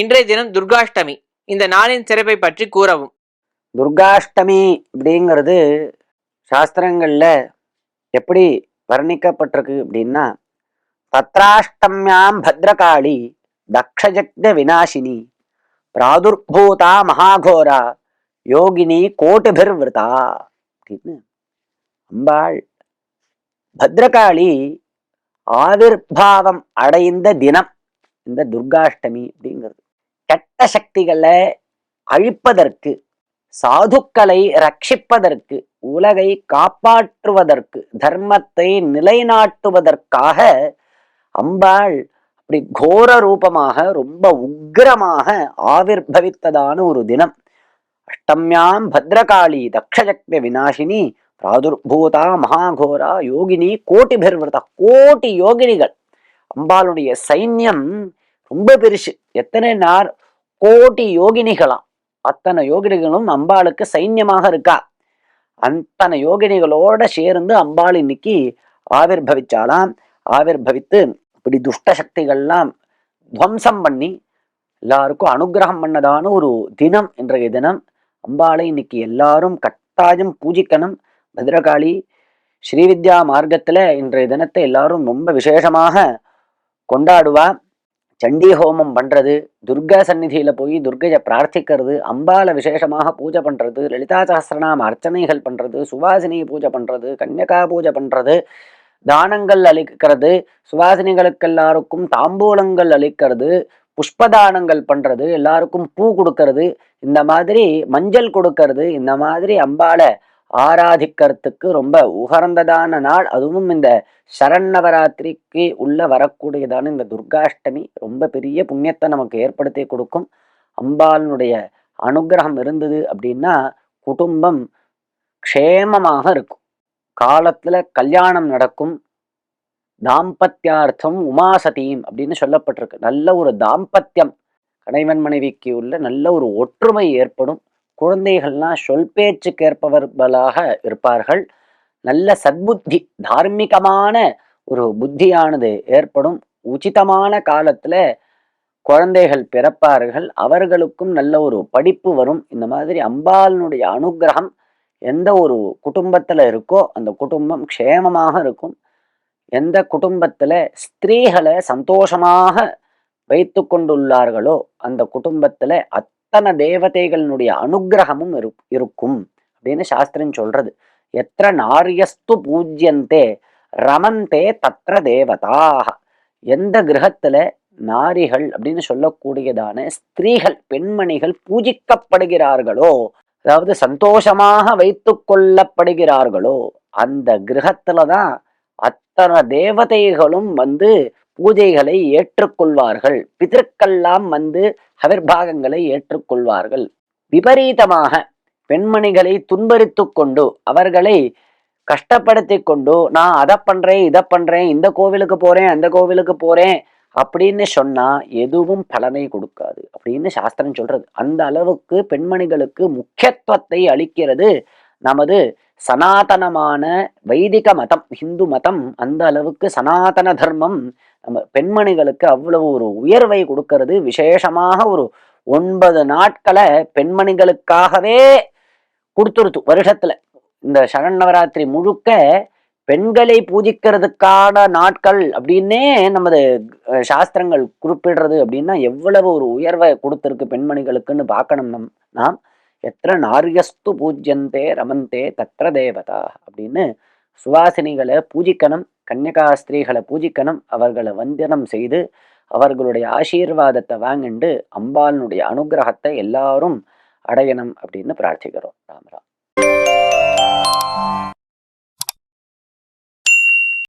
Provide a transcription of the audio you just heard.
இன்றைய தினம் துர்காஷ்டமி. இந்த நாளின் சிறப்பை பற்றி கூறவும். துர்காஷ்டமி அப்படிங்கிறது சாஸ்திரங்களில் எப்படி வர்ணிக்கப்பட்டிருக்கு அப்படின்னா தத்ராஷ்டமியாம் பத்ரகாளி தக்ஷஜக்ன விநாசினி பிராதுர்பூதா மகாகோரா யோகினி கோட்டிபிர்விருதா அப்படின்னு அம்பாள். பத்ரகாளி ஆவிர்பாவம் அடைந்த தினம் இந்த துர்காஷ்டமி அப்படிங்கிறது. கெட்ட சக்திகளை அழிப்பதற்கு சாதுக்களை ரட்சிப்பதற்கு உலகை காப்பாற்றுவதற்கு தர்மத்தை நிலைநாட்டுவதற்காக அம்பாள் அப்படி கோர ரூபமாக ரொம்ப உக்கிரமாக ஆவிர்பவித்ததான ஒரு தினம். அஷ்டம்யாம் பத்ரகாளி தக்ஷஜக்ய விநாசினி பிராதுர்பூதா மகாகோரா யோகினி கோட்டி பெருவிரதா கோட்டி யோகினிகள். அம்பாளுடைய சைன்யம் ரொம்ப பெருசு. எத்தனை நார் கோட்டி யோகினிகளாம். அத்தனை யோகினிகளும் அம்பாளுக்கு சைன்யமாக இருக்கா? அத்தனை யோகினிகளோட சேர்ந்து அம்பாள் இன்னைக்கு ஆவிர்பவிச்சாலாம் ஆவிர்பவித்து இப்படி துஷ்ட சக்திகள்லாம் துவம்சம் பண்ணி எல்லாருக்கும் அனுகிரகம் பண்ணதான ஒரு தினம் இன்றைய தினம். அம்பாளை இன்னைக்கு எல்லாரும் கட்டாயம் பூஜிக்கணும். பத்ரகாளி ஸ்ரீவித்யா மார்க்கத்தில் இன்றைய தினத்தை எல்லாரும் ரொம்ப விசேஷமாக கொண்டாடுவா. சண்டி ஹோமம் பண்ணுறது துர்கா சந்நிதியில் போய் துர்கையை பிரார்த்திக்கிறது அம்பால விசேஷமாக பூஜை பண்ணுறது லலிதா சஹஸ்ரநாம அர்ச்சனைகள் பண்ணுறது சுவாசினி பூஜை பண்ணுறது கன்யகா பூஜை பண்ணுறது தானங்கள் அளிக்கிறது சுவாசினிகளுக்கு எல்லாருக்கும் தாம்பூலங்கள் அளிக்கிறது புஷ்பதானங்கள் பண்ணுறது எல்லாருக்கும் பூ கொடுக்கறது இந்த மாதிரி மஞ்சள் கொடுக்கறது இந்த மாதிரி அம்பாளை ஆராதிக்கிறதுக்கு ரொம்ப உகர்ந்ததான நாள். அதுவும் இந்த சரண்ணவராத்திரிக்கு உள்ள வரக்கூடியதான இந்த துர்காஷ்டமி ரொம்ப பெரிய புண்ணியத்தை நமக்கு ஏற்படுத்தி கொடுக்கும். அம்பாளினுடைய அனுகிரகம் இருந்தது அப்படின்னா குடும்பம் க்ஷேமமாக இருக்கும். காலத்துல கல்யாணம் நடக்கும். தாம்பத்தியார்த்தம் உமாசதியும் அப்படின்னு சொல்லப்பட்டிருக்கு. நல்ல ஒரு தாம்பத்தியம் கணவன் மனைவிக்கு உள்ள நல்ல ஒரு ஒற்றுமை ஏற்படும். குழந்தைகள்லாம் சொல் பேச்சு கேட்பவர்களாக இருப்பார்கள். நல்ல சத்புத்தி தார்மீகமான ஒரு புத்தியானது ஏற்படும். உச்சிதமான காலத்துல குழந்தைகள் பிறப்பார்கள். அவர்களுக்கும் நல்ல ஒரு படிப்பு வரும். இந்த மாதிரி அம்பாளினுடைய அனுகிரகம் எந்த ஒரு குடும்பத்துல இருக்கோ அந்த குடும்பம் க்ஷேமமாக இருக்கும். எந்த குடும்பத்துல ஸ்திரீகளை சந்தோஷமாக வைத்து கொண்டுள்ளார்களோ அந்த குடும்பத்துல அத்தனை தேவதைகளினுடைய அனுகிரகமும் இரு இருக்கும் அப்படின்னு சாஸ்திரம் சொல்றது. எத்த நாரியஸ்து பூஜ்யந்தே ரமந்தே தத்ர தேவதாக எந்த கிரகத்துல நாரிகள் அப்படின்னு சொல்லக்கூடியதான ஸ்திரீகள் பெண்மணிகள் பூஜிக்கப்படுகிறார்களோ அதாவது சந்தோஷமாக வைத்து கொள்ளப்படுகிறார்களோ அந்த கிரகத்துலதான் அத்தனை தேவதைகளும் வந்து பூஜைகளை ஏற்றுக்கொள்வார்கள். பிதற்கெல்லாம் வந்து ஹவிர்பாகங்களை ஏற்றுக்கொள்வார்கள். விபரீதமாக பெண்மணிகளை துன்பறித்து கொண்டு அவர்களை கஷ்டப்படுத்தி கொண்டு நான் அதை பண்றேன் இதை பண்றேன் இந்த கோவிலுக்கு போறேன் அந்த கோவிலுக்கு போறேன் அப்படின்னு சொன்னா எதுவும் பலனை கொடுக்காது. அப்படின்னு சாஸ்திரம் சொல்றது. அந்த அளவுக்கு பெண்மணிகளுக்கு முக்கியத்துவத்தை அளிக்கிறது நமது சனாதனமான வைதிக மதம் ஹிந்து மதம். அந்த அளவுக்கு சனாதன தர்மம் நம்ம பெண்மணிகளுக்கு அவ்வளவு ஒரு உயர்வை கொடுக்கறது. விசேஷமாக ஒரு ஒன்பது நாட்களை பெண்மணிகளுக்காகவே கொடுத்துருத்து வருஷத்துல. இந்த சரண் நவராத்திரி முழுக்க பெண்களை பூஜிக்கிறதுக்கான நாட்கள் அப்படின்னே நமது சாஸ்திரங்கள் குறிப்பிடுறது அப்படின்னா எவ்வளவு ஒரு உயர்வை கொடுத்துருக்கு பெண்மணிகளுக்குன்னு பார்க்கணும் நம் நாம். எத்தனை நாரியஸ்து பூஜ்யந்தே ரமந்தே தத்ர தேவதா அப்படின்னு சுவாசினிகளை பூஜிக்கணும். கன்னிகா ஸ்திரீகளை பூஜிக்கணும் அவர்களை வந்தனம் செய்து அவர்களுடைய ஆசீர்வாதத்தை வாங்கிண்டு அம்பாளினுடைய அனுகிரகத்தை எல்லாரும் அடையணும் அப்படின்னு பிரார்த்திக்கிறோம். ராமராம்